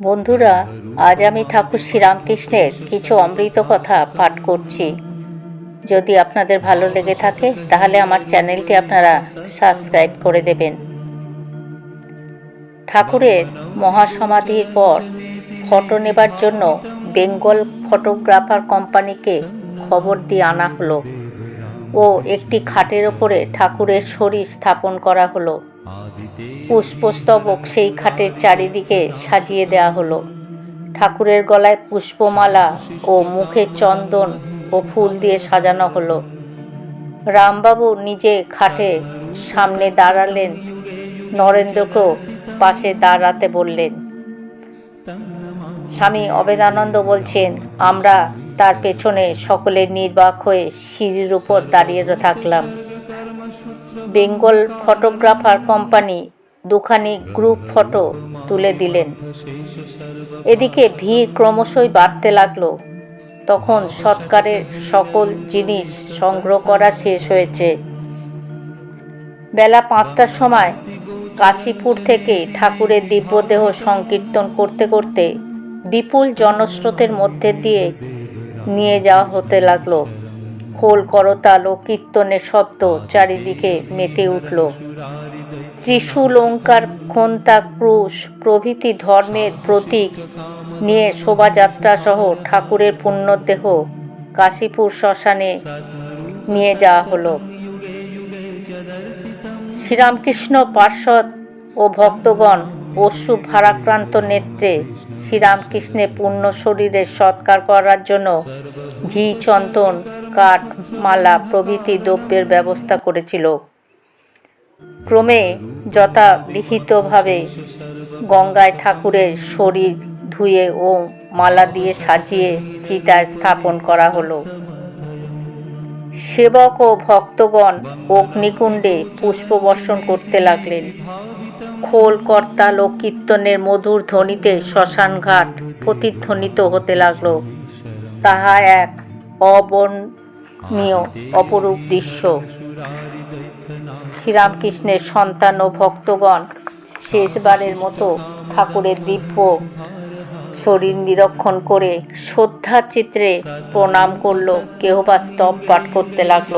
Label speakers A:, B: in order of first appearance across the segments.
A: বন্ধুরা, আজ আমি ঠাকুর শ্রীরামকৃষ্ণের কিছু অমৃত কথা পাঠ করছি। যদি আপনাদের ভালো লেগে থাকে, তাহলে আমার চ্যানেলটি আপনারা সাবস্ক্রাইব করে দেবেন। ঠাকুরের মহাসমাধির পর ফটো নেবার জন্য বেঙ্গল ফটোগ্রাফার কোম্পানিকে খবর দিয়ে আনা হলো। ও একটি খাটের ওপরে ঠাকুরের শরীর স্থাপন করা হলো। পুষ্পস্তবক সেই খাটের চারিদিকে সাজিয়ে দেওয়া হলো। ঠাকুরের গলায় পুষ্পমালা ও মুখে চন্দন ও ফুল দিয়ে সাজানো হলো। রামবাবু নিজে খাটে সামনে দাঁড়ালেন। নরেন্দ্রকেও পাশে দাঁড়াতে বললেন, স্বামী অবেদানন্দ বলছেন, আমরা তার পেছনে সকলে নির্বাক হয়ে সিঁড়ির উপর দাঁড়িয়ে থাকলাম। বেঙ্গল ফটোগ্রাফার কোম্পানি দুখানি গ্রুপ ফটো তুলে দিলেন। এদিকে ভিড় ক্রমশই বাড়তে লাগল। তখন সৎকারের সকল জিনিস সংগ্রহ করা শেষ হয়েছে। বেলা পাঁচটার সময় কাশীপুর থেকে ঠাকুরের দিব্যদেহ সংকীর্তন করতে করতে বিপুল জনস্রোতের মধ্যে দিয়ে নিয়ে যাওয়া হতে লাগল। খোল করতাল ও কীর্তনের শব্দ চারিদিকে মেতে উঠল। ত্রিশূল ওঙ্কার খন্তা ক্রুশ প্রভৃতি ধর্মের প্রতীক নিয়ে শোভাযাত্রা সহ ঠাকুরের পুণ্যদেহ কাশীপুর শ্মশানে নিয়ে যাওয়া হলো। শ্রীরামকৃষ্ণ পার্শ্বদ ও ভক্তগণ অশ্রু ভারাক্রান্ত নেত্রে শ্রীরামকৃষ্ণের পূর্ণ শরীরের সৎকার করার জন্য ঘি, চন্দন, কাঠ, মালা প্রভৃতি দ্রব্যের ব্যবস্থা করেছিল। ক্রমে যথাবিহিতভাবে গঙ্গায় ঠাকুরের শরীর ধুয়ে ও মালা দিয়ে সাজিয়ে চিতায় স্থাপন করা হলো। সেবক ও ভক্তগণ অগ্নিকুণ্ডে পুষ্পবর্ষণ করতে লাগলেন। খোল করতাল ও কীর্তনের মধুর ধ্বনিতে শ্মশানঘাট প্রতিধ্বনিত হতে লাগল। তাহা এক অবর্ণীয় অপরূপ দৃশ্য। শ্রীরামকৃষ্ণের সন্তান ও ভক্তগণ শেষবারের মতো ঠাকুরের দিব্য শরীর নিরক্ষণ করে শ্রদ্ধার চিত্রে প্রণাম করল কেহ বা স্তব পাঠ করতে লাগল।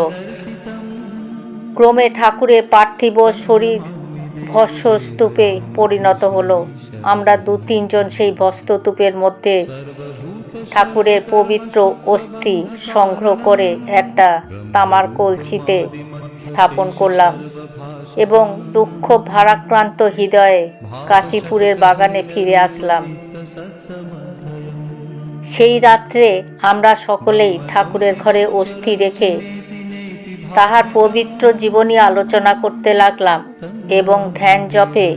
A: ক্রমে ঠাকুরের পার্থিব শরীর ভস্মস্তূপে পরিণত হলো। আমরা দু তিনজন সেই ভস্মস্তূপের মধ্যে ঠাকুরের পবিত্র অস্থি সংগ্রহ করে একটা তামার কলসিতে স্থাপন করলাম এবং দুঃখ ভারাক্রান্ত হৃদয়ে কাশীপুরের বাগানে ফিরে আসলাম। সেই রাত্রে আমরা সকলেই ঠাকুরের ঘরে অস্থি রেখে তাহার পবিত্র জীবনী আলোচনা করতে লাগলাম এবং ধ্যান জপে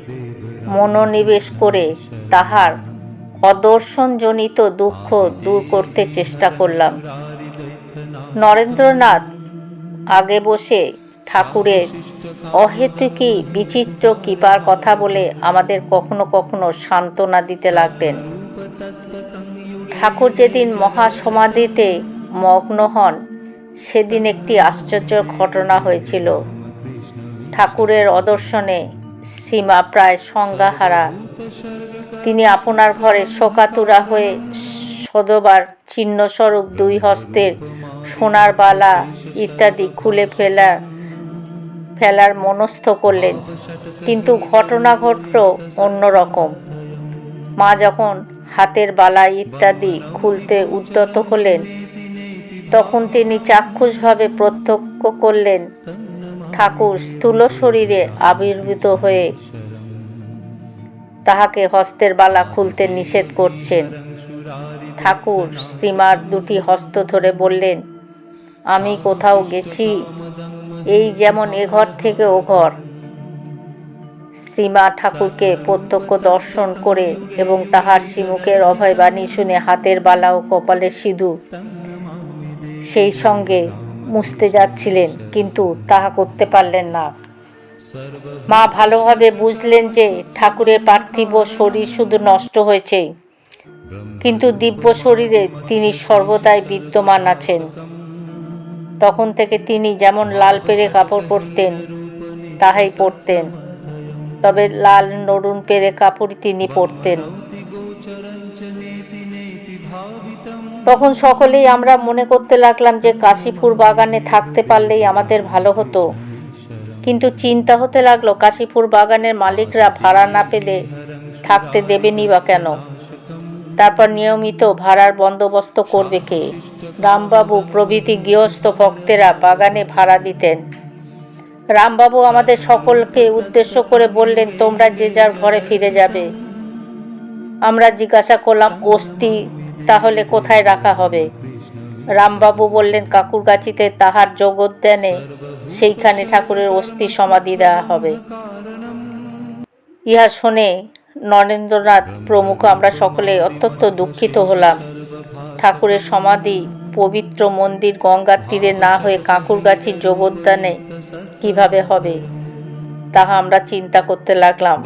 A: মনোনিবেশ করে তাহার অদর্শনজনিত দুঃখ দূর করতে চেষ্টা করলাম। নরেন্দ্রনাথ আগে বসে ঠাকুরের অহেতুকি, বিচিত্র কৃপার কথা বলে আমাদের কখনো কখনো সান্ত্বনা দিতে লাগলেন। ঠাকুর যেদিন মহাসমাধিতে মগ্ন হন সেদিন একটি আশ্চর্য ঘটনা হয়েছিল। ঠাকুরের অদর্শনে সীমা প্রায় সংজ্ঞাহারা। তিনি আপনার ঘরে শোকাতুরা হয়ে সদবার চিহ্নস্বরূপ দুই হস্তের সোনার বালা ইত্যাদি খুলে ফেলার ফেলার মনস্থ করলেন। কিন্তু ঘটনা ঘটল অন্যরকম মা যখন হাতের বালা ইত্যাদি খুলতে উদ্যত হলেন তখন তিনি চাক্ষুষভাবে প্রত্যক্ষ করলেন, ঠাকুর, স্থূল শরীরে আবির্ভূত হয়ে তাহাকে হস্তের বালা খুলতে নিষেধ করছেন। ঠাকুর শ্রীমার দুটি হস্ত ধরে বললেন, আমি কোথাও গেছি, এই যেমন এ ঘর থেকে ও ঘর। শ্রীমা ঠাকুরকে প্রত্যক্ষ দর্শন করে এবং তাহার শ্রীমুখের অভয় বাণী শুনে হাতের বালা ও কপালের সিঁদুর সেই সঙ্গে মুছতে যাচ্ছিলেন, কিন্তু তাহা করতে পারলেন না। মা ভালোভাবে বুঝলেন যে ঠাকুরের পার্থিব শরীর শুধু নষ্ট হয়েছে, কিন্তু দিব্য শরীরে তিনি সর্বদাই বিদ্যমান আছেন। তখন থেকে তিনি যেমন লাল পেরে কাপড় পরতেন, তাহাই পরতেন, তবে লাল নরুন পেরে কাপড় তিনি পরতেন। তখন সকলেই আমরা মনে করতে লাগলাম যে কাশীপুর বাগানে থাকতে পারলেই আমাদের ভালো হতো। কিন্তু চিন্তা হতে লাগল, কাশীপুর বাগানের মালিকরা ভাড়া না পেলে থাকতে দেবেনি বা কেন? তারপর নিয়মিত ভাড়ার বন্দোবস্ত করবে কে? রামবাবু, প্রভৃতি গৃহস্থ ভক্তেরা বাগানে ভাড়া দিতেন। রামবাবু আমাদের সকলকে উদ্দেশ্য করে বললেন, তোমরা যে যার ঘরে ফিরে যাবে আমরা জিজ্ঞাসা করলাম, অস্থি, তাহলে কোথায় রাখা হবে? রামবাবু বললেন, কাকুরগাছিতে তাহার যোগোদ্যানে সেইখানে ঠাকুরের অস্থি সমাধি দেওয়া হবে। ইহা শুনে নরেন্দ্রনাথ প্রমুখ, আমরা সকলে অত্যন্ত দুঃখিত হলাম। ঠাকুরের সমাধি পবিত্র মন্দির গঙ্গার তীরে না হয়ে কাঁকুরগাছির যোগোদ্যানে কীভাবে হবে, তাহা আমরা চিন্তা করতে লাগলাম।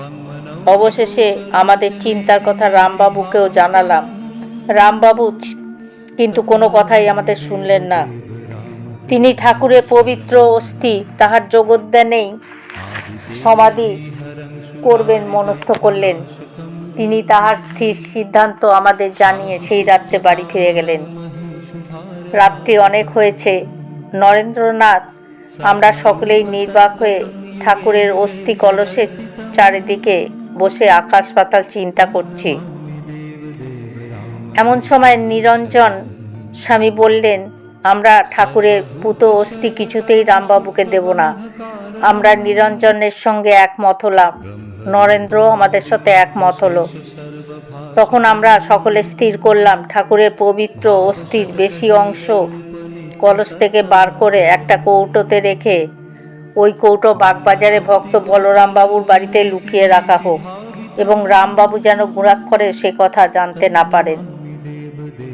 A: অবশেষে আমাদের চিন্তার কথা রামবাবুকেও জানালাম। রামবাবু কিন্তু কোনো কথাই আমাদের শুনলেন না। তিনি ঠাকুরের পবিত্র অস্থি, তাহার যোগোদ্যানেই সমাধি করবেন মনস্থ করলেন। তিনি তাহার স্থির সিদ্ধান্ত আমাদের জানিয়ে সেই রাত্রে বাড়ি ফিরে গেলেন। রাত্রি অনেক হয়েছে। নরেন্দ্রনাথ, আমরা সকলেই নির্বাক হয়ে ঠাকুরের অস্থি কলসের চারিদিকে বসে আকাশ পাতাল চিন্তা করছি। এমন সময় নিরঞ্জন স্বামী বললেন, আমরা ঠাকুরের পুত অস্থি কিছুতেই রামবাবুকে দেব না। আমরা নিরঞ্জনের সঙ্গে একমত হলাম। নরেন্দ্র আমাদের সাথে একমত হলো। তখন আমরা সকলে স্থির করলাম, ঠাকুরের পবিত্র অস্থির বেশি অংশ কলস থেকে বার করে একটা কৌটোতে রেখে ওই কৌটো বাগবাজারে ভক্ত বলরাম বাবুর বাড়িতে লুকিয়ে রাখা হোক এবং রামবাবু যেন গুণাক্ষরে সে কথা জানতে না পারেন।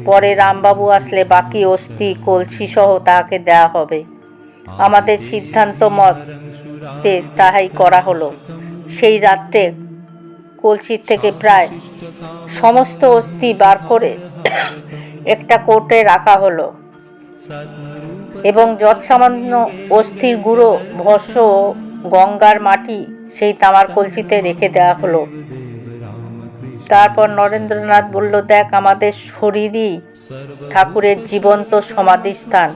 A: পরে রামবাবু আসলে বাকি অস্থি কলসি সহ তাহাকে দেয়া হবে। আমাদের সিদ্ধান্ত মতে তাহাই করা হলো। সেই রাত্রে কলসির থেকে প্রায় সমস্ত অস্থি বার করে একটা কোর্টে রাখা হলো। এবং যৎসামান্য অস্থির গুঁড়ো ভস্য ও গঙ্গার মাটি সেই তামার কলসিতে রেখে দেওয়া হলো। তারপর নরেন্দ্রনাথ বলল, দেখ, আমাদের শরীরই ঠাকুরের জীবন্ত সমাধিস্থান।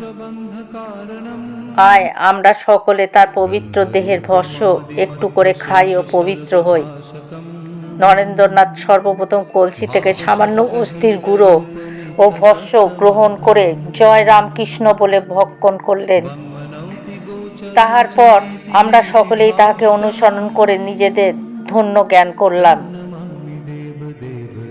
A: আয়, আমরা সকলে তার পবিত্র দেহের ভস্য একটু করে খাই ও পবিত্র হই। নরেন্দ্রনাথ সর্বপ্রথম কলসি থেকে সামান্য অস্থির গুঁড়ো ও ভস্য গ্রহণ করে জয় রামকৃষ্ণ বলে ভক্ষণ করলেন। তাহার পর আমরা সকলেই তাহাকে অনুসরণ করে নিজেদের ধন্য জ্ঞান করলাম।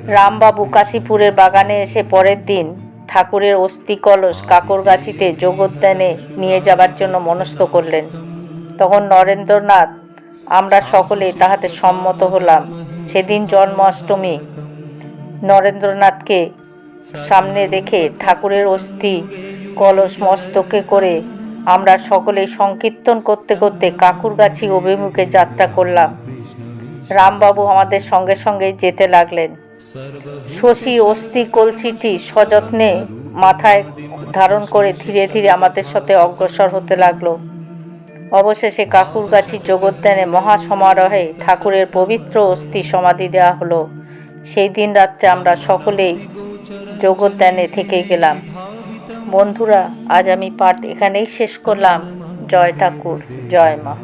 A: রামবাবু কাশীপুরের বাগানে এসে পরের দিন ঠাকুরের অস্থি কলস কাকরগাছিতে যোগোদ্যানে নিয়ে যাবার জন্য মনস্থ করলেন। তখন নরেন্দ্রনাথ, আমরা সকলেই তাহাতে সম্মত হলাম। সেদিন জন্মাষ্টমী। নরেন্দ্রনাথকে সামনে রেখে ঠাকুরের অস্থি, কলস মস্তকে করে আমরা সকলেই সংকীর্তন করতে করতে কাকুরগাছি অভিমুখে যাত্রা করলাম। রামবাবু আমাদের সঙ্গে সঙ্গে যেতে লাগলেন। শশী অস্থি কলসিটি সযত্নে মাথায় ধারণ করে ধীরে ধীরে আমাদের সাথে অগ্রসর হতে লাগল। অবশেষে কাকুরগাছি যোগোদ্যানে মহাসমারোহে ঠাকুরের পবিত্র অস্থি সমাধি দেওয়া হলো। সেই দিন রাত্রে আমরা সকলেই যোগোদ্যানে থেকে গেলাম। বন্ধুরা আজ আমি পাঠ এখানেই শেষ করলাম। জয় ঠাকুর জয় মা।